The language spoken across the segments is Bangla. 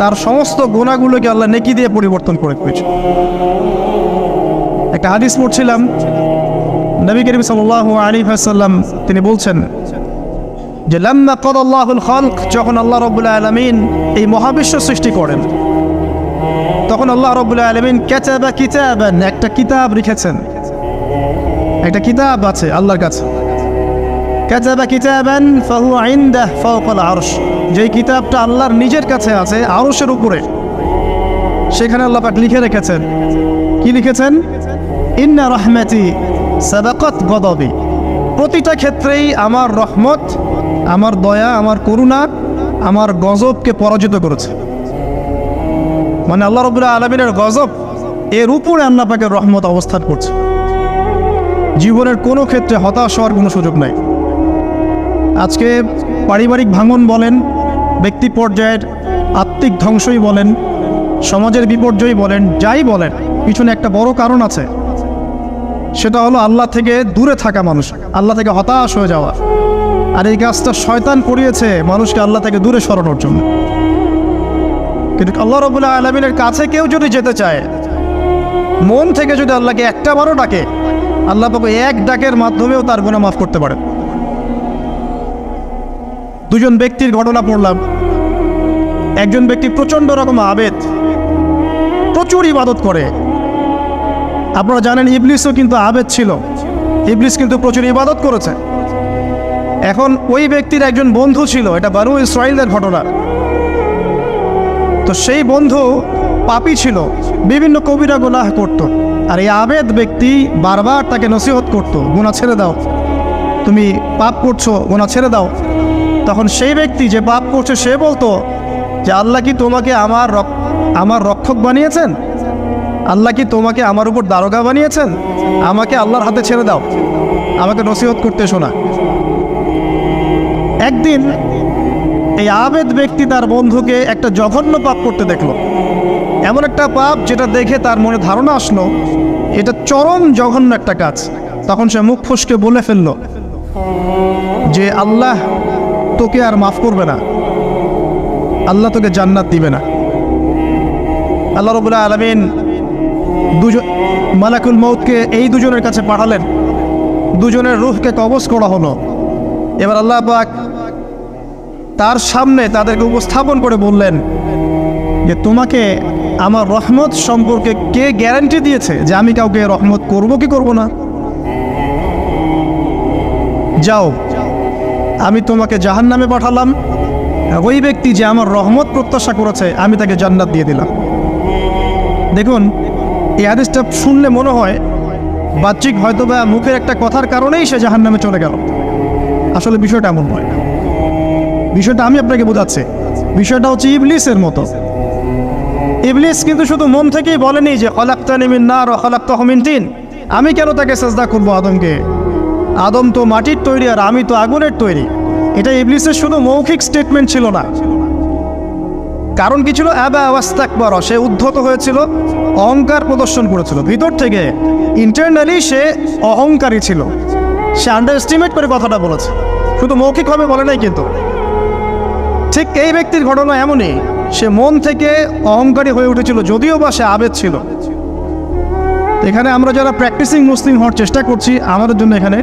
তার সমস্ত গোনাগুলোকে আল্লাহ নেকি দিয়ে পরিবর্তন করে দিয়েছে। একটা হাদিস পড়ছিলাম, নবী করিম সাল্লাহ আলী সাল্লাম তিনি বলছেন যে, লাম্মা কদ আল্লাহুল খলক যখন আল্লাহ রবুল্লাহ আলমিন এই মহাবিশ্ব সৃষ্টি করেন, তখন আল্লাহ রবুল্লাহ আলমিন ক্যাচাবা কিতাবান, একটা কিতাব লিখেছেন একটা কিতাব আছে আল্লাহর কাছে। কাতাবা কিতাবান ফাহু ইনদাহ ফাওকাল আরশ যেই কিতাবটা আল্লাহর নিজের কাছে আছে, আরশের উপরে। সেখানে আল্লাহ পাক লিখে রেখেছেন। কি লিখেছেন? ইন্না রহমাতি সাবাকাত গদবি। প্রতিটা ক্ষেত্রেই আমার রহমত, আমার দয়া, আমার করুণা, আমার গজবকে পরাজিত করেছে। মানে আল্লাহ রবুল্লাহ আলমিনের গজব, এর উপরে আল্লাহ পাকের রহমত অবস্থান করছে। জীবনের কোনো ক্ষেত্রে হতাশ হওয়ার কোনো সুযোগ নাই। আজকে পারিবারিক ভাঙন বলেন, ব্যক্তি পর্যায়ের আত্মিক ধ্বংসই বলেন, সমাজের বিপর্যয় বলেন, যাই বলেন, পিছনে একটা বড় কারণ আছে। সেটা হলো আল্লাহ থেকে দূরে থাকা মানুষ, আল্লাহ থেকে হতাশ হয়ে যাওয়া। আর এই কাজটা শয়তান করিয়েছে মানুষকে আল্লাহ থেকে দূরে সরানোর জন্য। কিন্তু আল্লাহ রবুল্লাহ আলমিনের কাছে কেউ যদি যেতে চায়, মন থেকে যদি আল্লাহকে একটা বারও ডাকে, আল্লাহ পাকে এক ডাকের মাধ্যমেও তার গুণা মাফ করতে পারে দুজন ব্যক্তির ঘটনা পড়লাম। একজন ব্যক্তি প্রচণ্ড রকম আবেদ প্রচুর ইবাদত করে। আপনারা জানেন, ইবলিসও কিন্তু আবেদ ছিল। ইবলিস কিন্তু প্রচুর ইবাদত করেছে। এখন ওই ব্যক্তির একজন বন্ধু ছিল, এটা বানু ইসরায়েলের ঘটনা। তো সেই বন্ধু পাপি ছিল, বিভিন্ন কবিরা গুনাহ করত। আর এই আবেদ ব্যক্তি বারবার তাকে নসিহত করত গুণা ছেড়ে দাও। তুমি পাপ করছ গুণা ছেড়ে দাও। তখন সেই ব্যক্তি যে পাপ করছে, সে বলতো যে, আল্লাহ কি তোমাকে আমার আমার রক্ষক বানিয়েছেন? আল্লাহ কি তোমাকে আমার উপর দারোগা বানিয়েছেন? আমাকে আল্লাহর হাতে ছেড়ে দাও। আমাকে নসিহত করতে শোনা একদিন এই আবেদ ব্যক্তি তার বন্ধুকে একটা জঘন্য পাপ করতে দেখল। এমন একটা পাপ যেটা দেখে তার মনে ধারণা আসলো, এটা চরম জঘন্য একটা কাজ। তখন সে মুখ ফসকে বলে ফেলল যে, আল্লাহ তোকে আর মাফ করবে না। আল্লাহ তোকে জান্নাত দিবে না। আল্লাহ রবুল্লাহ আলমিন দুজন মালাকুল মৌতকে এই দুজনের কাছে পাঠালেন। দুজনের রুহকে কবজ করা হলো। এবার আল্লাহ পাক তার সামনে তাদেরকে উপস্থাপন করে বললেন যে, তোমাকে আমার রহমত সম্পর্কে কে গ্যারান্টি দিয়েছে যে আমি কাউকে রহমত করব কি করব না? যাও আমি তোমাকে জাহান নামে পাঠালাম। ওই ব্যক্তি যে আমার রহমত প্রত্যাশা করেছে, আমি তাকে জান্নাত দিয়ে দিলাম। দেখুন, এই আদেশটা শুনলে মনে হয়, বাহ্যিক হয়তো বা মুখের একটা কথার কারণেই সে জাহান নামে চলে গেল। আসলে বিষয়টা এমন নয়। বিষয়টা আমি আপনাকে বোঝাচ্ছি। বিষয়টা হচ্ছে ইবলিসের মতো। ইবলিস কিন্তু শুধু মন থেকেই বলেনি যে হলাক্তানি মিন নার হলাক্ত হমিন আমি কেন তাকে সেজদা করব আদমকে? আদম তো মাটির তৈরি আর আমি তো আগুনের তৈরি। এটা ইবলিসের শুধু মৌখিক স্টেটমেন্ট ছিল না। কারণ কি ছিল? অ্যাবা আওয়াস্তাকবার সে উদ্ধত হয়েছিল, অহংকার প্রদর্শন করেছিল। ভিতর থেকে ইন্টারনালি সে অহংকারী ছিল। সে আন্ডার এস্টিমেট করে কথাটা বলেছে। শুধু মৌখিকভাবে বলে নাই কিন্তু। ঠিক এই ব্যক্তির ঘটনা এমনই, সে মন থেকে অহংকারী হয়ে উঠেছিল, যদিও বা সে আবেদ ছিল। এখানে আমরা যারা প্র্যাকটিসিং মুসলিম হওয়ার চেষ্টা করছি, আমাদের জন্য এখানে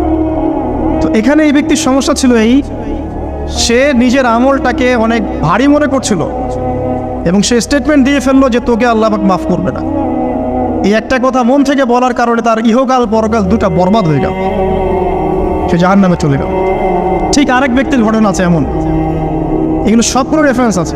তো এখানে এই ব্যক্তির সমস্যা ছিল এই, সে নিজের আমলটাকে অনেক ভারী মনে করছিল এবং সে স্টেটমেন্ট দিয়ে ফেলল যে তোকে আল্লাহফাক মাফ করবে না। এই একটা কথা মন থেকে বলার কারণে তার ইহকাল, পরকাল দুটা বরবাদ হয়ে গেল। সে জাহান নামে চলে গেল। ঠিক আরেক ব্যক্তির ঘটনা আছে এমন। এগুলো সবগুলো রেফারেন্স আছে।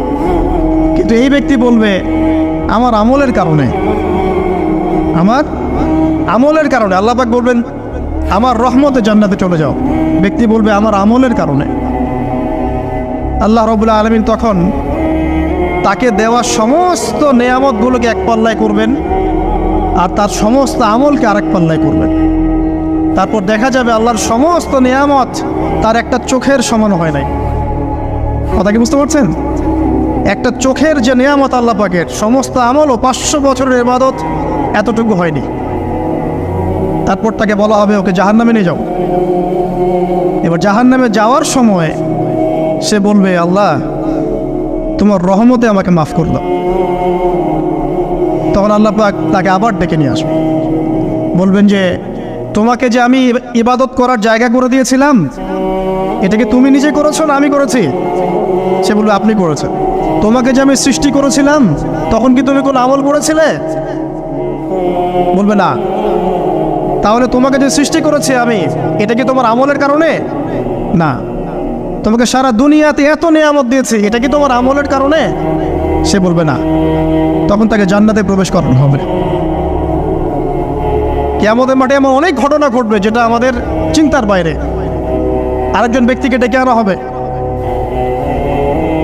কিন্তু এই ব্যক্তি বলবে, আমার আমলের কারণে। আমার আমলের কারণে, আল্লাহ পাক বলবেন, আমার রহমতে জান্নাতে চলে যাও। ব্যক্তি বলবে, আমার আমলের কারণে। আল্লাহ রবুল্লা আলমিন তখন তাকে দেওয়া সমস্ত নেয়ামতগুলোকে এক পাল্লায় করবেন আর তার সমস্ত আমলকে আরেক পাল্লায় করবেন। তারপর দেখা যাবে আল্লাহর সমস্ত নেয়ামত তার একটা চোখের সমান হয় নাই। কথা কি বুঝতে পারছেন? একটা চোখের যে নেয়ামত আল্লাহ পাকের, সমস্ত আমল ও পাঁচশো বছরের ইবাদত এতটুকু হয়নি। তারপর তাকে বলা হবে, ওকে জাহান নামে নিয়ে যাও। এবার জাহান নামে যাওয়ার সময় সে বলবে, আল্লাহ, তোমার রহমতে আমাকে মাফ করে দাও তখন আল্লাহ পাক তাকে আবার ডেকে নিয়ে আসবে। বলবেন যে, তোমাকে যে আমি ইবাদত করার জায়গা করে দিয়েছিলাম এটাকে তুমি নিজে করেছ না আমি করেছি? সে বলবে, আপনি করেছেন। তোমাকে যে আমি সৃষ্টি করেছিলাম, তখন কি তুমি কোনো আমল করেছিলে? বলবে না। তাহলে তোমাকে যে সৃষ্টি করেছি আমি, এটা কি তোমার আমলের কারণে? না। তোমাকে সারা দুনিয়াতে এত নিয়ামত দিয়েছি, এটা কি তোমার আমলের কারণে? সে বলবে না। তখন তাকে জান্নাতে প্রবেশ করানো হবে। কেয়ামতের মাঠে এমন অনেক ঘটনা ঘটবে যেটা আমাদের চিন্তার বাইরে। আরেকজন ব্যক্তিকে ডেকে আনা হবে।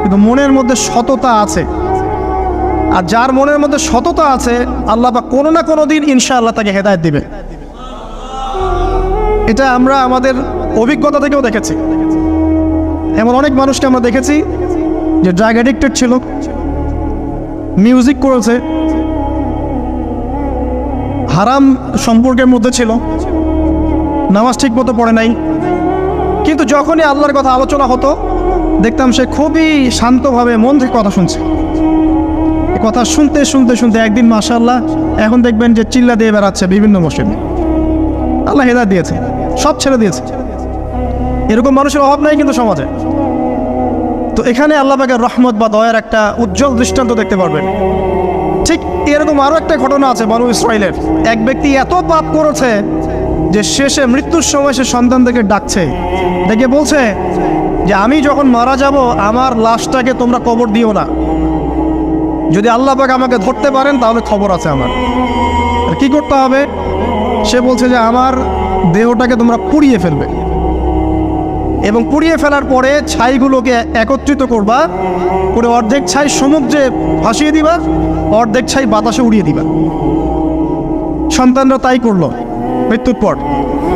কিন্তু মনের মধ্যে সততা আছে। আর যার মনের মধ্যে সততা আছে, আল্লাহ বা কোনো না কোনো দিন ইনশাআল্লাহ তাকে হেদায়ত দিবে। এটা আমরা আমাদের অভিজ্ঞতা থেকেও দেখেছি। এমন অনেক মানুষকে আমরা দেখেছি যে ড্রাগ অ্যাডিক্টেড ছিল, মিউজিক করেছে, হারাম সম্পর্কের মধ্যে ছিল, নামাজ ঠিক মতো পড়ে নাই। কিন্তু যখনই আল্লাহর কথা আলোচনা হতো দেখতাম সে খুবই শান্তভাবে মন থেকে কথা শুনছে। কথা শুনতে শুনতে শুনতে একদিন মাশাল্লাহ এখন দেখবেন যে চিল্লা দিয়ে বেড়াচ্ছে বিভিন্ন মসজিদে আল্লাহ হেদায়ত দিয়েছে, সব ছেড়ে দিয়েছে। এরকম মানুষের অভাব নাই কিন্তু সমাজে। তো এখানে আল্লাহ পাকের রহমত বা দয়ার একটা উজ্জ্বল দৃষ্টান্ত দেখতে পারবেন। ঠিক এরকম আরও একটা ঘটনা আছে বানু ইসরায়েলের এক ব্যক্তি এত পাপ করেছে যে শেষে মৃত্যুর সময় সে সন্তানদেরকে ডাকছে। ডেকে বলছে যে আমি যখন মারা যাব, আমার লাশটাকে তোমরা কবর দিও না। যদি আল্লাহ আমাকে ধরতে পারেন, তাহলে খবর আছে আমার। আর কি করতে হবে? সে বলছে যে আমার দেহটাকে তোমরা পুড়িয়ে ফেলবে। এবং পুড়িয়ে ফেলার পরে ছাইগুলোকে একত্রিত করবা, করে অর্ধেক ছাই সমুদ্রে ভাসিয়ে দিবা, অর্ধেক ছাই বাতাসে উড়িয়ে দিবা। সন্তানরা তাই করল, মৃত্যুর পর।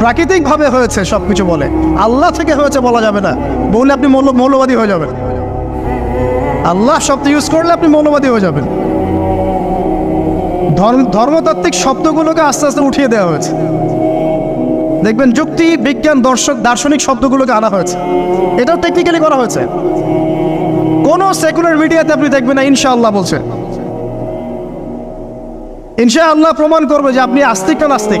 প্রাকৃতিকভাবে হয়েছে সব কিছু বলে। আল্লাহ থেকে হয়েছে বলা যাবে না। বললে আপনি মৌল মৌলবাদী হয়ে যাবেন। আল্লাহ শব্দ ইউজ করলে আপনি মৌলবাদী হয়ে যাবেন। ধর্ম ধর্মতাত্ত্বিক শব্দগুলোকে আস্তে আস্তে উঠিয়ে দেওয়া হয়েছে। দেখবেন যুক্তি, বিজ্ঞান, দর্শক, দার্শনিক শব্দগুলোকে আনা হয়েছে। এটাও টেকনিক্যালি করা হয়েছে। কোন সেকুলার মিডিয়াতে আপনি দেখবেন না, ইনশাআল্লাহ বলছে। ইনশাআল্লাহ প্রমাণ করবে যে আপনি আস্তিক না নাস্তিক।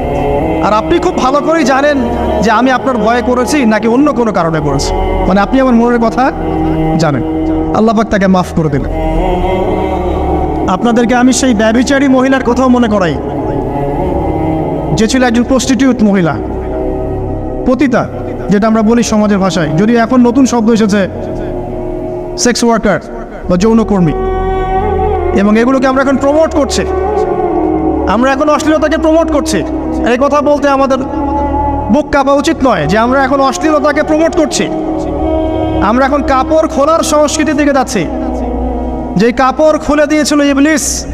আর আপনি খুব ভালো করেই জানেন যে আমি আপনার ভয়ে করেছি নাকি অন্য কোনো কারণে করেছি। মানে আপনি আমার মনের কথা জানেন। আল্লাহ পাক তাকে মাফ করে দিলেন। আপনাদেরকে আমি সেই ব্যবিচারী মহিলার কথাও মনে করাই। যে ছিল একজন প্রস্টিটিউট মহিলা। পতিতা, যেটা আমরা বলি সমাজের ভাষায়। যদি এখন নতুন শব্দ এসেছে সেক্স ওয়ার্কার বা যৌনকর্মী। এবং এগুলোকে আমরা এখন প্রমোট করছি। আমরা এখন অশ্লীলতাকে প্রমোট করছি। এই কথা বলতে আমাদের বুক কাঁপা উচিত নয় যে আমরা এখন অশ্লীলতাকে প্রমোট করছি। আমরা এখন কাপড় খোলার সংস্কৃতির দিকে যাচ্ছি। যে কাপড় খুলে দিয়েছিল ইবলিস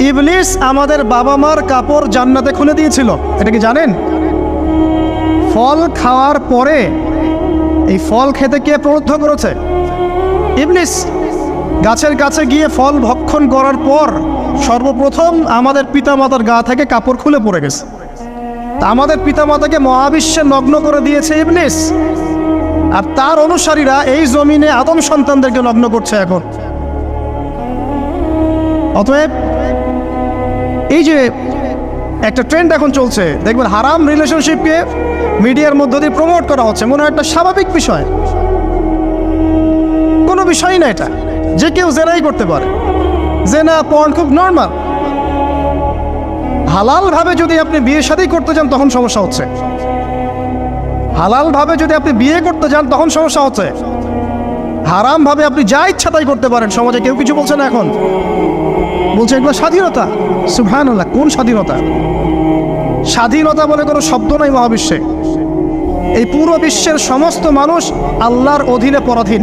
ইবলিস আমাদের বাবা মার কাপড় জান্নাতে খুলে দিয়েছিল। এটা কি জানেন? ফল খাওয়ার পরে এই ফল খেতে কে প্রলুব্ধ করেছে? ইবলিস। গাছের কাছে গিয়ে ফল ভক্ষণ করার পর সর্বপ্রথম আমাদের পিতামাতার গা থেকে কাপড় খুলে পড়ে গেছে। আমাদের পিতামাতাকে মহাবিশ্বে নগ্ন করে দিয়েছে ইবলিস। আর তার অনুসারীরা এই জমিনে আদম সন্তানদেরকে নগ্ন করছে এখন। অতএব এই যে একটা ট্রেন্ড এখন চলছে, দেখবেন হারাম রিলেশনশিপকে মিডিয়ার মধ্য দিয়ে প্রমোট করা হচ্ছে, মনে হয় একটা স্বাভাবিক বিষয়। কোনো বিষয়ই না এটা। যে কেউ জেনাই করতে পারে। জেনা পর্ন খুব নর্মাল হালালভাবে যদি আপনি বিয়ে শাদী করতে যান, তখন সমস্যা হচ্ছে। হালালভাবে যদি আপনি বিয়ে করতে যান, তখন সমস্যা হচ্ছে। হারামভাবে আপনি যা ইচ্ছা তাই করতে পারেন। সমাজে কেউ কিছু বলছে না এখন। বলছে এগুলো স্বাধীনতা। সুভান কোন স্বাধীনতা? স্বাধীনতা বলে কোনো শব্দ নাই মহাবিশ্বে। এই পুরো বিশ্বের সমস্ত মানুষ আল্লাহর অধীনে পরাধীন।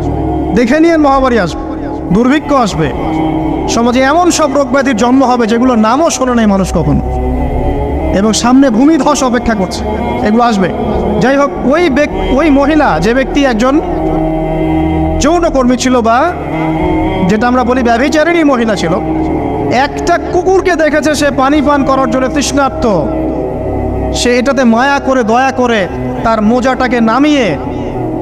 দেখে নিয়ে মহামারী আসবে, দুর্ভিক্ষ আসবে। সমাজে এমন সব রোগ ব্যাধির জন্ম হবে যেগুলোর নামও শোনে নাই মানুষ কখন। এবং সামনে ভূমিধস অপেক্ষা করছে, এগুলো আসবে। যাই হোক, ওই ওই মহিলা, যে ব্যক্তি একজন যৌনকর্মী ছিল বা যেটা আমরা বলি ব্যভিচারিণী মহিলা ছিল, একটা কুকুরকে দেখেছে সে পানি পান করার জন্য তৃষ্ণার্ত। সে এটাতে মায়া করে, দয়া করে তার মোজাটাকে নামিয়ে